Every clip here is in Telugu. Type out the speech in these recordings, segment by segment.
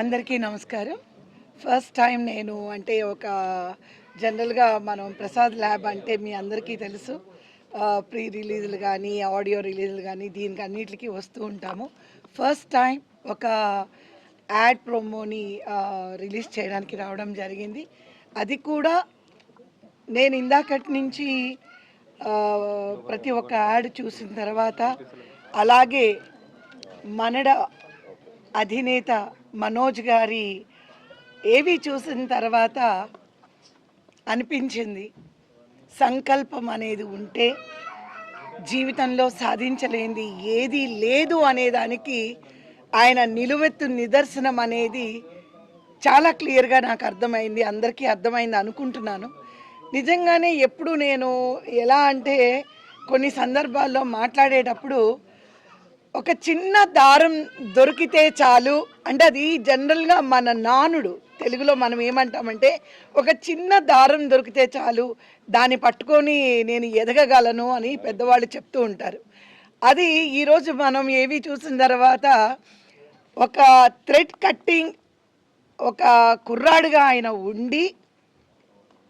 అందరికీ నమస్కారం. ఫస్ట్ టైం నేను అంటే ఒక జనరల్గా మనం ప్రసాద్ ల్యాబ్ అంటే మీ అందరికీ తెలుసు. ప్రీ రిలీజులు కానీ ఆడియో రిలీజులు కానీ దీనికి అన్నిటికీ వస్తూ ఉంటాము. ఫస్ట్ టైం ఒక యాడ్ ప్రోమోని రిలీజ్ చేయడానికి రావడం జరిగింది. అది కూడా నేను ఇందాకటి నుంచి ప్రతి ఒక్క యాడ్ చూసిన తర్వాత అలాగే మనడ అధినేత మనోజ్ గారి ఏవి చూసిన తర్వాత అనిపించింది. సంకల్పం అనేది ఉంటే జీవితంలో సాధించలేనిది ఏది లేదు అనేదానికి ఆయన నిలువెత్తు నిదర్శనం అనేది చాలా క్లియర్గా నాకు అర్థమైంది అందరికీ అర్థమైంది అనుకుంటున్నాను. నిజంగానే ఎప్పుడు నేను ఎలా అంటే కొన్ని సందర్భాల్లో మాట్లాడేటప్పుడు ఒక చిన్న దారం దొరికితే చాలు. అంటే అది జనరల్గా మన నానుడు తెలుగులో మనం ఏమంటామంటే ఒక చిన్న దారం దొరికితే చాలు. దాన్ని పట్టుకొని నేను ఎదగగలను అని పెద్దవాళ్ళు చెప్తూ ఉంటారు. అది ఈరోజు మనం ఏవి చూసిన తర్వాత ఒక థ్రెడ్ కట్టింగ్ ఒక కుర్రాడుగా ఆయన ఉండి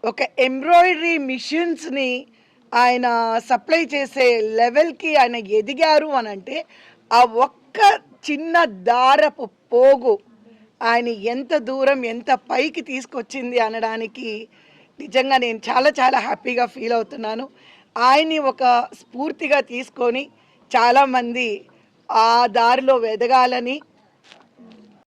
ఒక ఎంబ్రాయిడరీ మిషన్స్ని ఆయన సప్లై చేసే లెవెల్కి ఆయన ఎదిగారు అని అంటే ఆ ఒక్క చిన్న దారపు పోగు ఆయన ఎంత దూరం ఎంత పైకి తీసుకొచ్చింది అనడానికి నిజంగా నేను చాలా చాలా హ్యాపీగా ఫీల్ అవుతున్నాను. ఆయన్ని ఒక స్ఫూర్తిగా తీసుకొని చాలామంది ఆ దారిలో ఎదగాలని